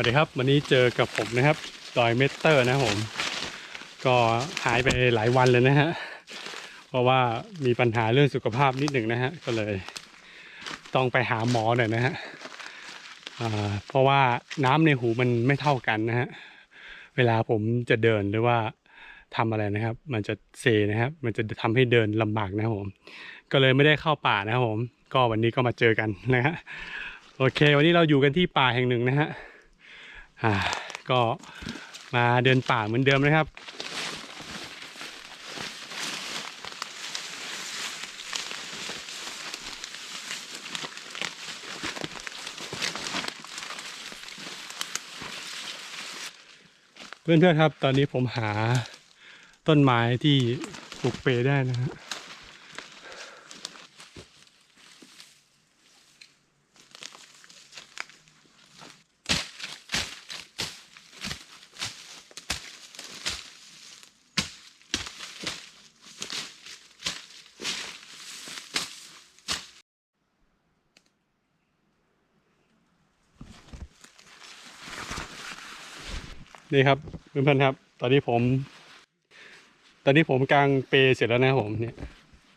วัสดีครับวันนี้เจอกับผมนะครับดอยเมสเตอร์นะผม ก็หายไปหลายวันเลยนะฮะเพราะว่ามีปัญหาเรื่องสุขภาพนิดหนึ่งนะฮะก็เลย ต้องไปหาหมอหน่อยนะฮะเพราะว่าน้ำในหูมันไม่เท่ากันนะฮะเวลาผมจะเดินหรือว่าทำอะไรนะครับ มันจะเซนะครับ มันจะทำให้เดินลำบากนะครับผม ก็เลยไม่ได้เข้าป่านะครับผม ก็วันนี้ก็มาเจอกันนะฮะโอเค วันนี้เราอยู่กันที่ป่าแห่งหนึ่งนะฮะ อ่าก็มาเดินป่าเหมือนเดิมนะครับ เพื่อนๆครับ ตอนนี้ผมหาต้นไม้ที่ปลูกเปรย์ได้นะฮะ นี่ครับเพื่อนๆครับ ตอนนี้ผม ตอนนี้ผมกลางเปย์เสร็จแล้วนะผมเนี่ย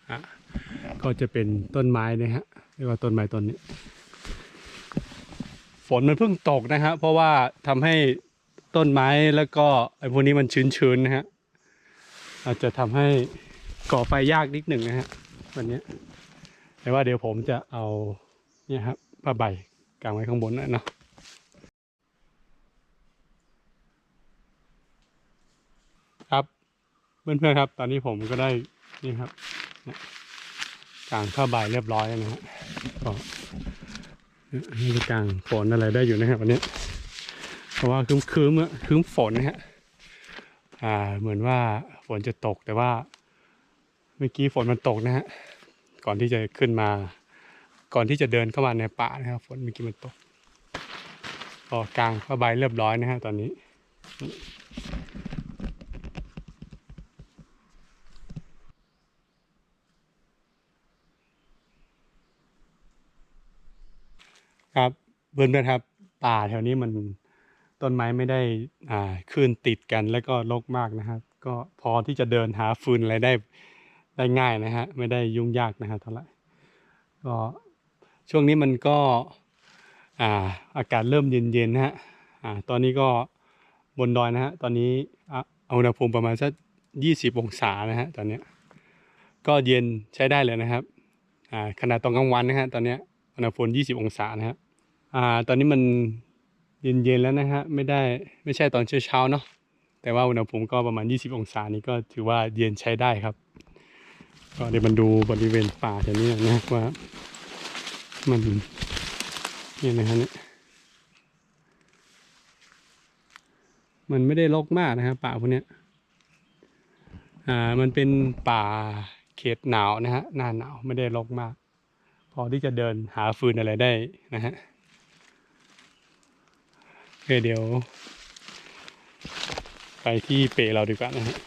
อะก็จะเป็นต้นไม้นะฮะเรียกว่าต้นไม้ต้นนี้ ฝนมันเพิ่งตกนะฮะเพราะว่าทำให้ต้นไม้แล้วก็ไอ้พวกนี้มันชื้นๆนะฮะอาจจะทำให้ก่อไฟยากนิดหนึ่งนะฮะวันนี้แต่ว่าเดี๋ยวผมจะเอาเนี่ยครับผ้าใบกางไว้ข้างบนนะเนาะ ครับ เพื่อนๆครับ ตอนนี้ผมก็ได้นี่ครับกางผ้าใบเรียบร้อยนะฮะก็นี่กางฝนอะไรได้อยู่นะครับวันนี้ เพราะว่าคืมคืมๆอะคืมฝนนะฮะอ่าเหมือนว่าฝนจะตกแต่ว่าเมื่อกี้ฝนมันตกนะฮะก่อนที่จะขึ้นมา ก่อนที่จะเดินเข้ามาในป่านะครับฝนเมื่อกี้มันตกก็กางผ้าใบเรียบร้อยนะฮะตอนนี้ ครับเพื่อนๆครับป่าแถวนี้มันต้นไม้ไม่ได้อ่าขึ้นติดกันแล้วก็รกมากนะครับ ก็พอที่จะเดินหาฟืนอะไรได้ได้ง่ายนะฮะไม่ได้ยุ่งยากนะครับเท่าไหร่ก็ช่วงนี้มันก็อ่าอากาศเริ่มเย็นๆนะฮะอ่าตอนนี้ก็บนดอยนะฮะตอนนี้อะอุณหภูมิประมาณสักยี่สิบองศานะฮะตอนนี้ก็เย็นใช้ได้เลยนะครับอ่าขนาดตอนกลางวันนะฮะตอนนี้อุณหภูมิ20องศานะฮะ อ่า ตอนนี้มันเย็นๆแล้วนะฮะ ไม่ได้ไม่ใช่ตอนเช้าๆเนาะ แต่ว่าอุณหภูมิก็ประมาณ 20 องศานี้ก็ถือว่าเย็นใช้ได้ครับ ก็เดี๋ยวมันดูบริเวณป่าแถวนี้นะว่า มันเนี่ยนะฮะเนี่ยมันไม่ได้รกมากนะครับป่าพวกเนี้ย อ่า มันเป็นป่าเขตหนาวนะฮะ หน้าหนาวไม่ได้รกมาก พอที่จะเดินหาฟืนอะไรได้นะฮะ อเดี๋ยว ไปที่เปรเราดีกว่านะฮะ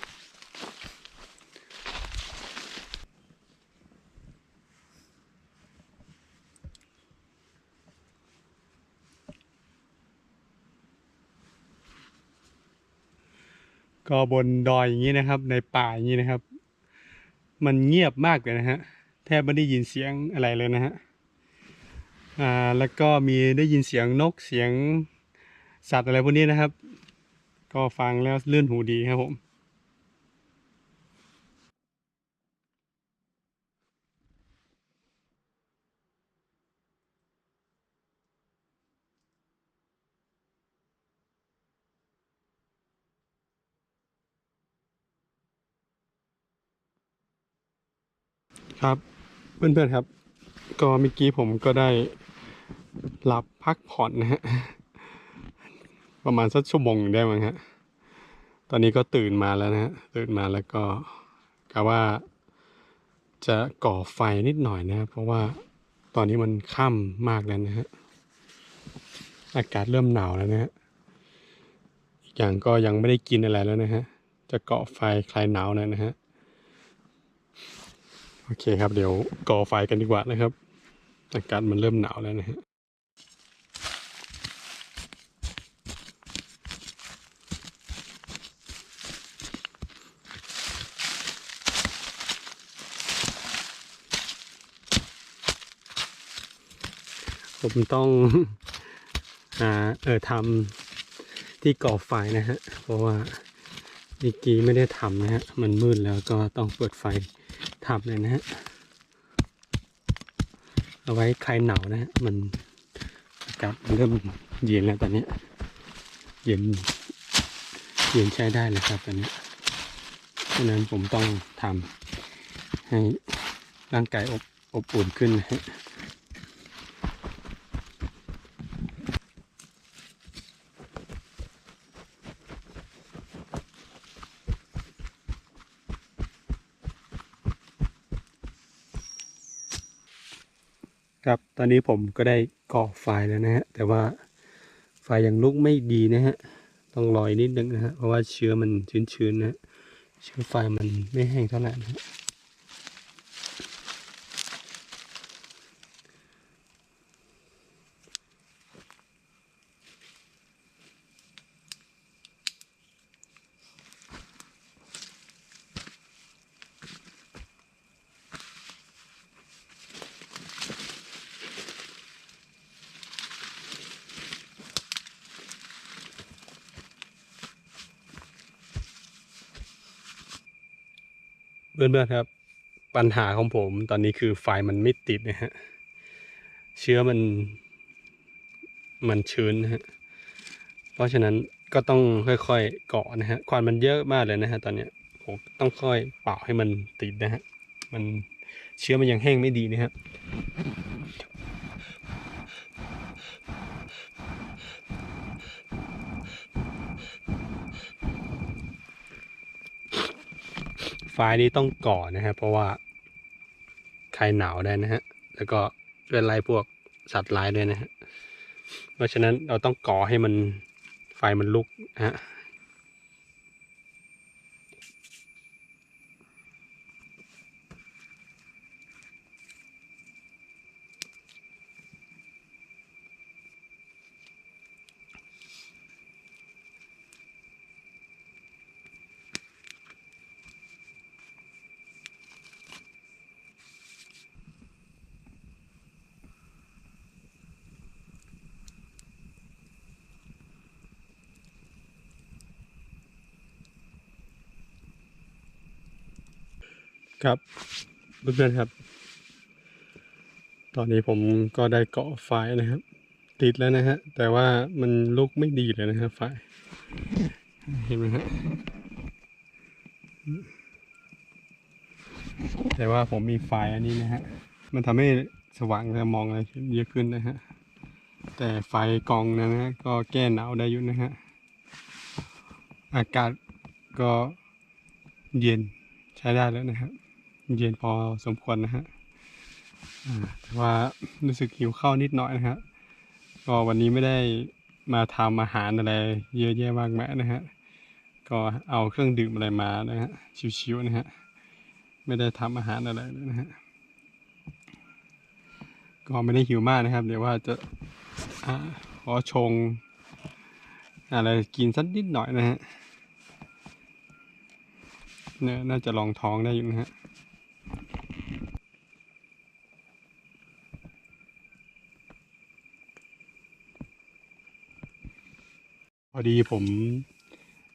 ก็บนดอยอย่างนี้นะครับ ในป่าอย่างนี้นะครับ มันเงียบมากเลยนะฮะแทบไม่ได้ยินเสียงอะไรเลยนะฮะอ่าแล้วก็มีได้ยินเสียงนกเสียง สัตว์อะไรพวกนี้นะครับ ก็ฟังแล้วลื่นหูดีครับผมครับเพื่อนๆครับ ก็เมื่อกี้ผมก็ได้หลับพักผ่อนนะฮะ ประมาณสักชั่วโมงได้มั้งฮะ ตอนนี้ก็ตื่นมาแล้วนะฮะ ตื่นมาแล้วก็กะว่าจะก่อไฟนิดหน่อยนะครับ เพราะว่าตอนนี้มันค่ำมากแล้วนะฮะ อากาศเริ่มหนาวแล้วนะฮะ อีกอย่างก็ยังไม่ได้กินอะไรแล้วนะฮะ จะเกาะไฟคลายหนาวนอยนะฮะ โอเคครับ เดี๋ยวก่อไฟกันดีกว่านะครับ อากาศมันเริ่มหนาวแล้วนะฮะ ผมต้องหาเออทำที่ก่อไฟนะฮะ เพราะว่าเมื่อกี้ไม่ได้ทำนะฮะ มันมืดแล้วก็ต้องเปิดไฟทำเลยนะฮะ เอาไว้คลายหนาวนะฮะ มันอากาศเริ่มเย็นแล้วตอนนี้ เย็น เย็นใช้ได้เลยครับตอนนี้เพราะฉะนั้นผมต้องทำให้ร่างกายอบอบอุ่นขึ้นนะฮะ ตอนนี้ผมก็ได้ก่อไฟแล้วนะฮะ แต่ว่าไฟยังลุกไม่ดีนะฮะ ต้องรอยนิดนึงนะฮะ เพราะว่าเชื้อมันชื้นๆนะฮะเชื้อไฟมันไม่แห้งเท่าไหร่นะ พื่อนๆครับ ปัญหาของผมตอนนี้คือไฟมันไม่ติดนะฮะเชื้อมัน มันชื้นนะฮะเพราะฉะนั้นก็ต้องค่อยๆเกาะนะฮะควันมันเยอะมากเลยนะฮะตอนเนี้ยผมต้องค่อยเป่าให้มันติดนะฮะมันเชื้อมันยังแห้งไม่ดีนะฮะ ไฟนี้ต้องก่อนะฮะเพราะว่าใครหนาวได้นะฮะ แล้วก็เป็นไรพวกสัตว์ร้ายด้วยนะฮะ เพราะฉะนั้นเราต้องก่อให้มันไฟมันลุกฮะ ครับเพื่อนๆครับ ตอนนี้ผมก็ได้เกาะไฟนะครับ ติดแล้วนะฮะ แต่ว่ามันลุกไม่ดีเลยนะครับไฟเห็นไหมฮะแต่ว่าผมมีไฟอันนี้นะฮะ มันทำให้สว่างและมองอะไรเยอะขึ้นนะฮะ แต่ไฟกองนั้นนะก็แก้หนาวได้อยู่นะฮะ อากาศก็เย็นใช้ได้แล้วนะครับ เย็นพอสมควรนะฮะแต่ว่ารู้สึกหิวข้าวนิดหน่อยนะฮะก็วันนี้ไม่ได้มาทำอาหารอะไร เยอะแยะมากมายนะฮะก็เอาเครื่องดื่มอะไรมานะฮะชิวๆนะฮะไม่ได้ทำอาหารอะไรเลยนะฮะก็ไม่ได้หิวมากนะครับ เดี๋ยวว่าจะอขอชง อะไรกินสักนิดหน่อยนะฮะเนี่ยน่าจะลองท้องได้อยู่นะฮะ พอดีผม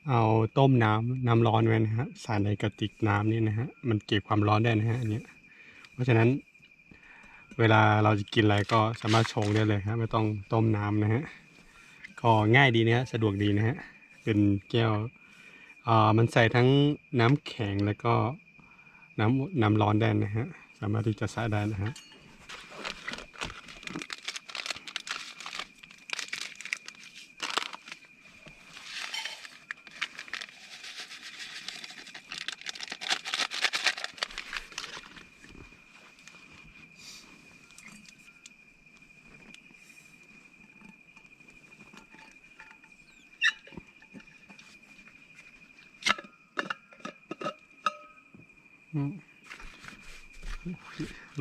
เอาต้มน้ำน้ำร้อนไว้นะฮะใส่ในกระติกน้ำนี่นะฮะมันเก็บความร้อนได้นะฮะอันเนี้ยเพราะฉะนั้น เวลาเราจะกินอะไรก็สามารถชงได้เลยฮะไม่ต้องต้มน้ำนะฮะก็ง่ายดีนะฮะสะดวกดีนะฮะเป็นแก้วอ่ามันใส่ทั้งน้ำแข็งแล้วก็น้ำน้ำร้อนได้นะฮะสามารถที่จะใส่ได้นะฮะ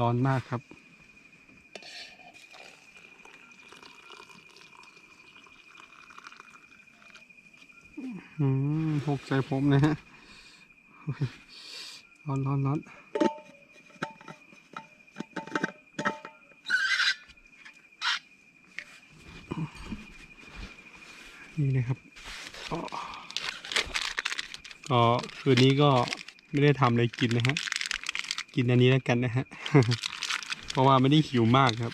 ร้อนมากครับ อืมหกใจผมนะฮะ ร้อนร้อนร้อนนี่นะครับก็คืนนี้ก็ไม่ได้ทำอะไรกินนะฮะ กินอันนี้แล้วกันนะฮะ เพราะว่าไม่ได้หิวมากครับ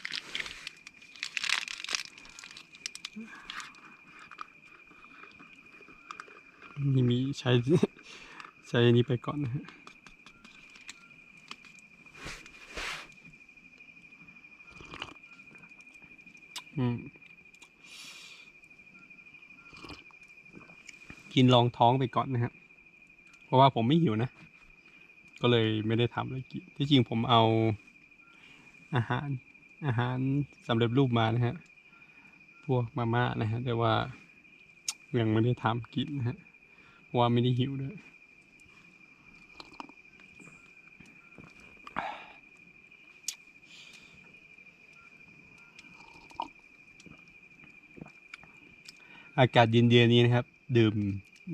มีมีใช้ใช้อันนี้ไปก่อนนะฮะอืมกินรองท้องไปก่อนนะฮะ เพราะว่าผมไม่หิวนะ ก็เลยไม่ได้ทำอะไรกินที่จริงผมเอาอาหารอาหารสำเร็จรูปมานะฮะ พวกมาม่านะฮะ แต่ว่ายังไม่ได้ทำกินนะฮะเพราะว่าไม่ได้หิวด้วยอากาศเย็นๆนี้นะครับ ดื่ม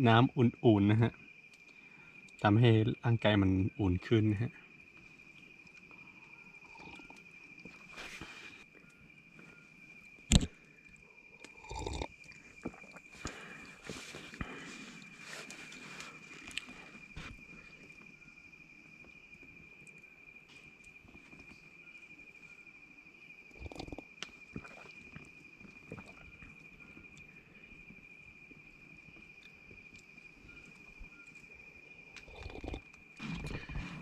น้ำอุ่นๆนะฮะ ทำให้ร่างกายมันอุ่นขึ้นนะฮะ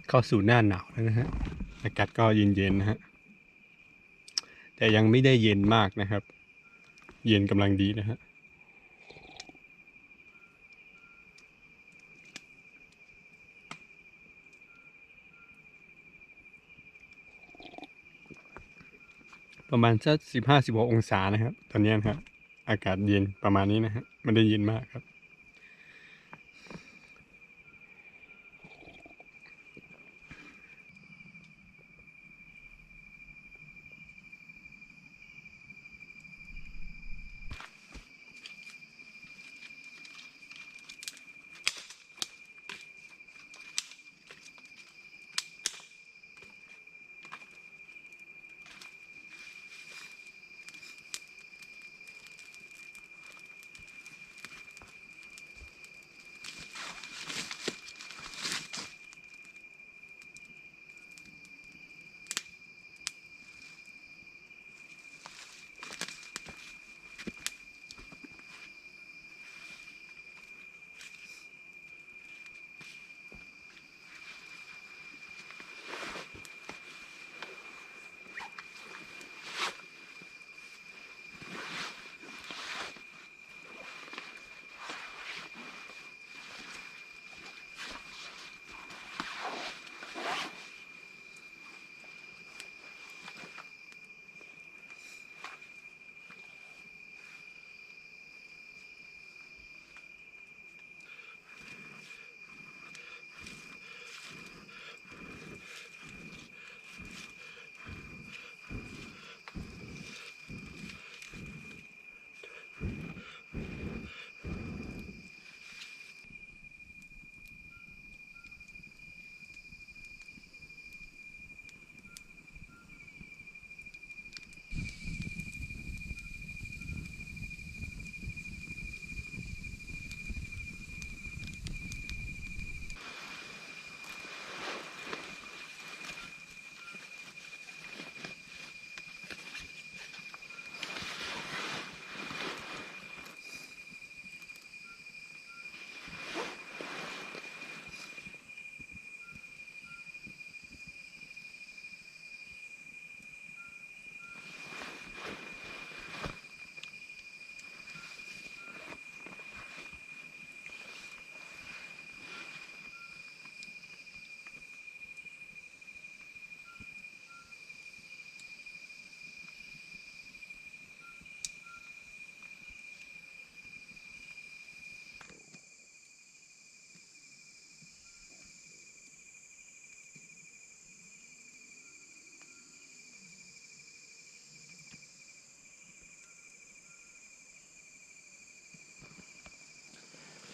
เข้าสู่หน้าหนาวแล้วนะฮะ อากาศก็เย็นๆนะฮะ แต่ยังไม่ได้เย็นมากนะครับ เย็นกำลังดีนะฮะประมาณสักสิบห้าสิบหกองศานะครับ ตอนนี้นะครับ อากาศเย็นประมาณนี้นะฮะ ไม่ได้เย็นมากครับ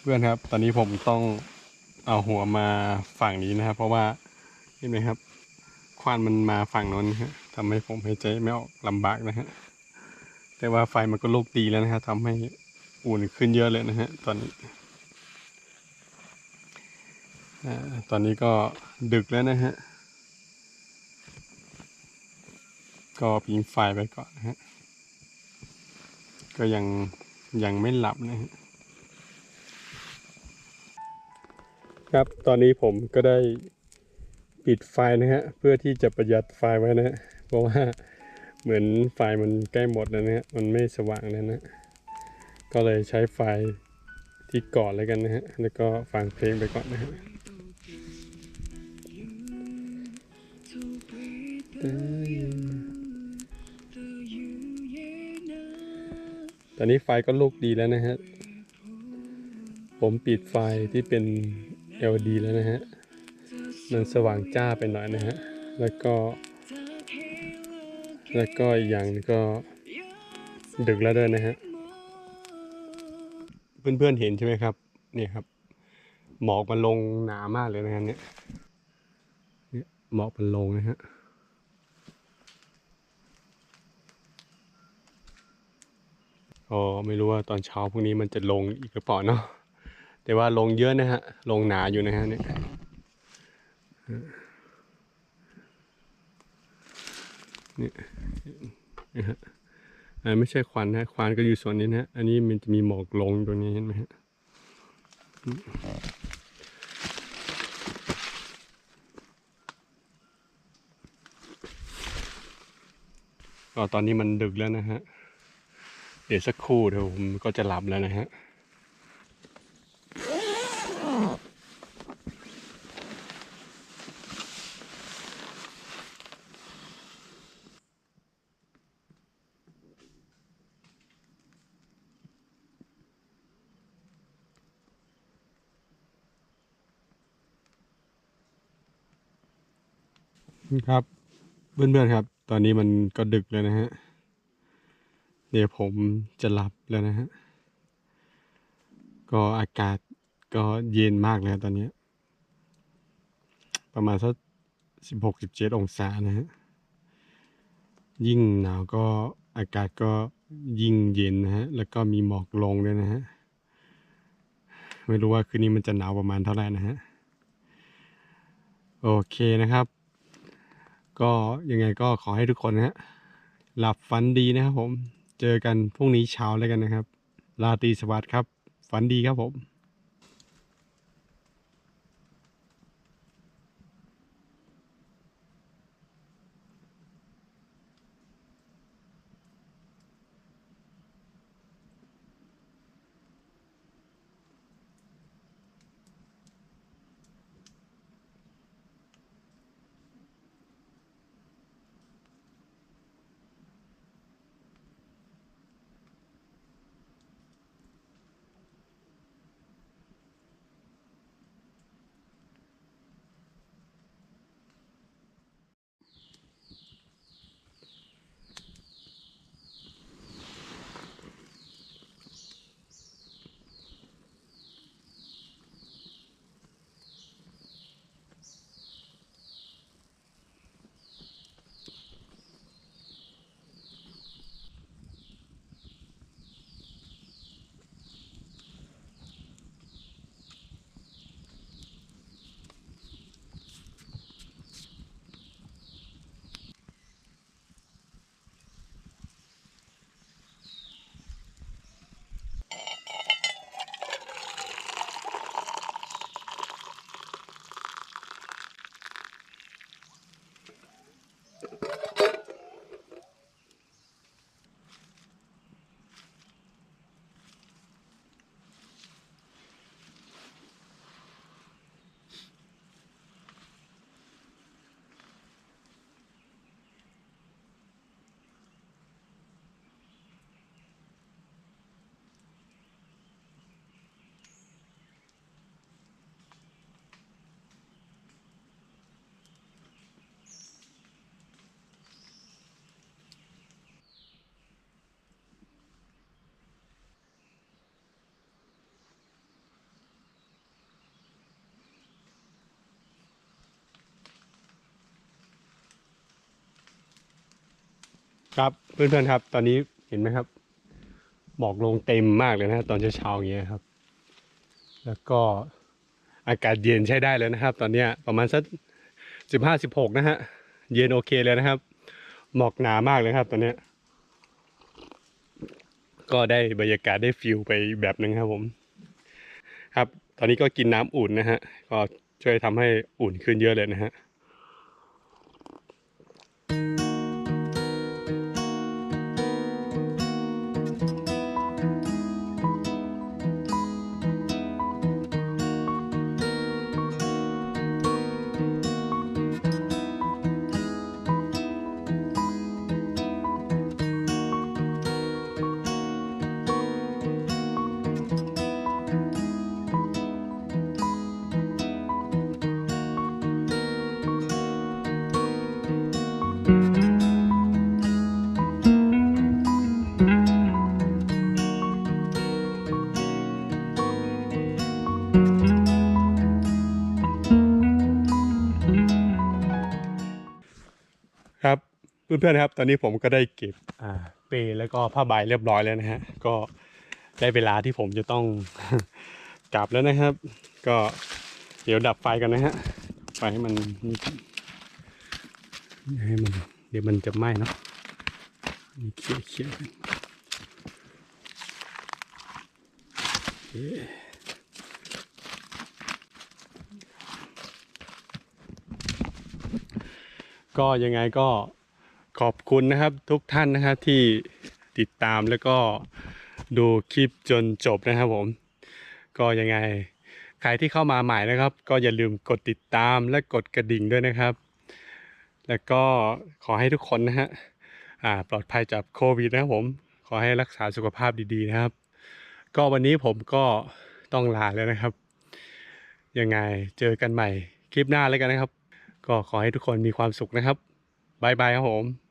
เพื่อนครับ ตอนนี้ผมต้องเอาหัวมาฝั่งนี้นะครับ เพราะว่าเห็นไหมครับ ควันมันมาฝั่งโน้นนะฮะทำให้ผมหายใจไม่ออกลำบากนะฮะแต่ว่าไฟมันก็ลุกดีแล้วนะฮะทำให้อุ่นขึ้นเยอะเลยนะฮะตอนนี้ตอนนี้ก็ดึกแล้วนะฮะ ก็พิงไฟไปก่อนนะฮะ ก็ยังยังไม่หลับนะฮะ ครับ ตอนนี้ผมก็ได้ปิดไฟนะฮะ เพื่อที่จะประหยัดไฟไว้นะฮะเพราะว่าเหมือนไฟมันใกล้หมดแล้วนะฮะ มันไม่สว่างแล้วนะ ก็เลยใช้ไฟที่ก่อนแล้วกันนะฮะ แล้วก็ฟังเพลงไปก่อนนะฮะตอนนี้ไฟก็ลุกดีแล้วนะฮะ ผมปิดไฟที่เป็น LED แล้วนะฮะ มันสว่างจ้าไปหน่อยนะฮะ แล้วก็ แล้วก็อีกอย่างก็ดึกแล้วด้วยนะฮะ เพื่อนๆเห็นใช่ไหมครับ เนี่ยครับ หมอกมันลงหนามากเลยนะฮะเนี่ยเนี่ยหมอกมันลงนะฮะก็ไม่รู้ว่าตอนเช้าพรุ่งนี้มันจะลงอีกหรือเปล่าเนาะ แต่ว่าลงเยอะนะฮะ ลงหนาอยู่นะฮะเนี่ยเนี่ยนะฮะอ่าไม่ใช่ควันนะควันก็อยู่ส่วนนี้นะ อันนี้มันจะมีหมอกลงตรงนี้เห็นไหมฮะอืมก็ตอนนี้มันดึกแล้วนะฮะ เดี๋ยวสักครู่เดี๋ยวผมก็จะหลับแล้วนะฮะ ครับ เพื่อนๆครับ ตอนนี้มันก็ดึกแล้วนะฮะเดี๋ยวผมจะหลับแล้วนะฮะก็อากาศก็เย็นมากเลยตอนนี้ ประมาณสักสิบหกสิบเจ็ดองศานะฮะยิ่งหนาวก็อากาศก็ยิ่งเย็นนะฮะ แล้วก็มีหมอกลงด้วยนะฮะ ไม่รู้ว่าคืนนี้มันจะหนาวประมาณเท่าไหร่นะฮะ โอเคนะครับ ก็ยังไงก็ขอให้ทุกคนนะฮะหลับฝันดีนะครับผม เจอกันพรุ่งนี้เช้าแล้วกันนะครับ ราตรีสวัสดิ์ครับ ฝันดีครับผม เพื่อนๆครับ ตอนนี้เห็นไหมครับ หมอกลงเต็มมากเลยนะ ตอนเช้าๆอย่างเงี้ยครับ แล้วก็อากาศเย็นใช้ได้เลยนะครับ ตอนเนี้ยประมาณสักสิบห้าสิบหกนะฮะ เย็นโอเคเลยนะครับ หมอกหนามากเลยครับ ตอนเนี้ย ก็ได้บรรยากาศได้ฟิลไปแบบหนึ่งครับผม ครับ ตอนนี้ก็กินน้ำอุ่นนะฮะ ก็ช่วยทำให้อุ่นขึ้นเยอะเลยนะฮะ เพื่อนๆครับ ตอนนี้ผมก็ได้เก็บอ่าเปลแล้วก็ผ้าใบเรียบร้อยแล้วนะฮะ ก็ได้เวลาที่ผมจะต้องกลับแล้วนะครับ ก็เดี๋ยวดับไฟกันนะฮะไฟให้มันนี่ก่อนให้มัน เดี๋ยวมันจะไหม้เนาะนี่เขี่ยเขี่ยกันโอเคก็ยังไงก็ ขอบคุณนะครับทุกท่านนะครับที่ติดตามแล้วก็ดูคลิปจนจบนะครับผม ก็ยังไงใครที่เข้ามาใหม่นะครับ ก็อย่าลืมกดติดตามและกดกระดิ่งด้วยนะครับ แล้วก็ขอให้ทุกคนนะฮะปลอดภัยจากโควิดนะครับผม ขอให้รักษาสุขภาพดีๆนะครับ ก็วันนี้ผมก็ต้องลาแล้วนะครับ ยังไงเจอกันใหม่คลิปหน้าแล้วกันนะครับ ก็ขอให้ทุกคนมีความสุขนะครับบายบายครับผม